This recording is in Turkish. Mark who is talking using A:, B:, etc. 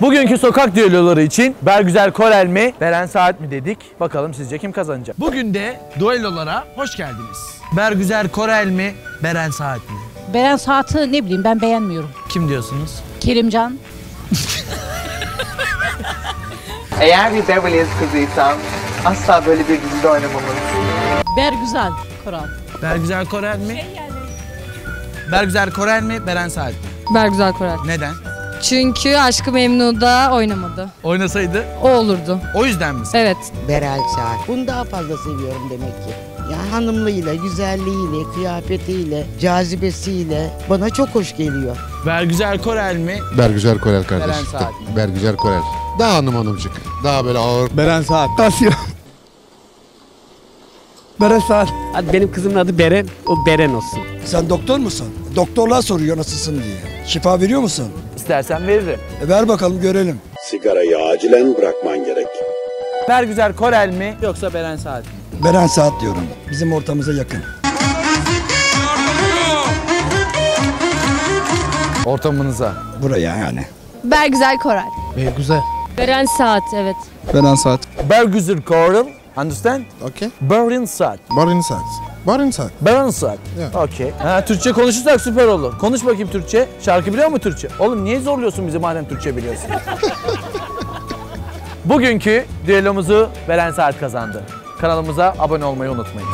A: Bugünkü sokak düelloları için Bergüzel Korel mi, Beren Saat mi dedik. Bakalım sizce kim kazanacak? Bugün de düellolara hoş geldiniz. Bergüzel Korel mi, Beren Saat mi?
B: Beren Saat'i ne bileyim ben beğenmiyorum.
A: Kim diyorsunuz?
B: Kerimcan.
C: Eğer bir Beverly Hills kızıysam asla böyle bir dizide oynamamalısın.
B: Ber güzel Koral.
A: Bergüzel Korel mi? Bergüzel Korel mi, Beren Saat mi?
D: Bergüzar Korel.
A: Neden?
D: Çünkü Aşkı Memnu'da oynamadı.
A: Oynasaydı
D: O olurdu.
A: o yüzden mi?
D: Evet.
E: Berel Saat. Bunu daha fazla seviyorum demek ki. Ya hanımlığıyla, güzelliğiyle, kıyafetiyle, cazibesiyle bana çok hoş geliyor.
A: Bergüzel Korel mi?
F: Bergüzar Korel kardeş.
A: Beren Saat.
F: Bergüzar Korel. Daha hanım hanımcık. Daha böyle ağır.
G: Beren Saat. Tasya. Beren Saat.
H: Hadi benim kızımın adı Beren, o Beren olsun.
G: Sen doktor musun? Doktorlar soruyor nasılsın diye. Şifa veriyor musun?
A: İstersen veririm.
G: E ver bakalım görelim.
I: Sigarayı acilen bırakman gerek.
A: Bergüzel Korel mi yoksa Beren Saat mi?
G: Beren Saat diyorum. Bizim ortamıza yakın.
A: Ortamınıza.
G: Buraya yani.
D: Bergüzar Korel.
A: Güzel.
D: Beren Saat evet.
G: Beren Saat.
A: Bergüzel Korel. Understand?
F: Okey.
A: Beren Saat.
F: Barin saat.
A: Beren Saat.
F: Evet.
A: Okey. Ha, Türkçe konuşursak süper olur. Konuş bakayım Türkçe. Şarkı biliyor mu Türkçe? Oğlum niye zorluyorsun bizi madem Türkçe biliyorsun? Bugünkü düellomuzu Beren Saat kazandı. Kanalımıza abone olmayı unutmayın.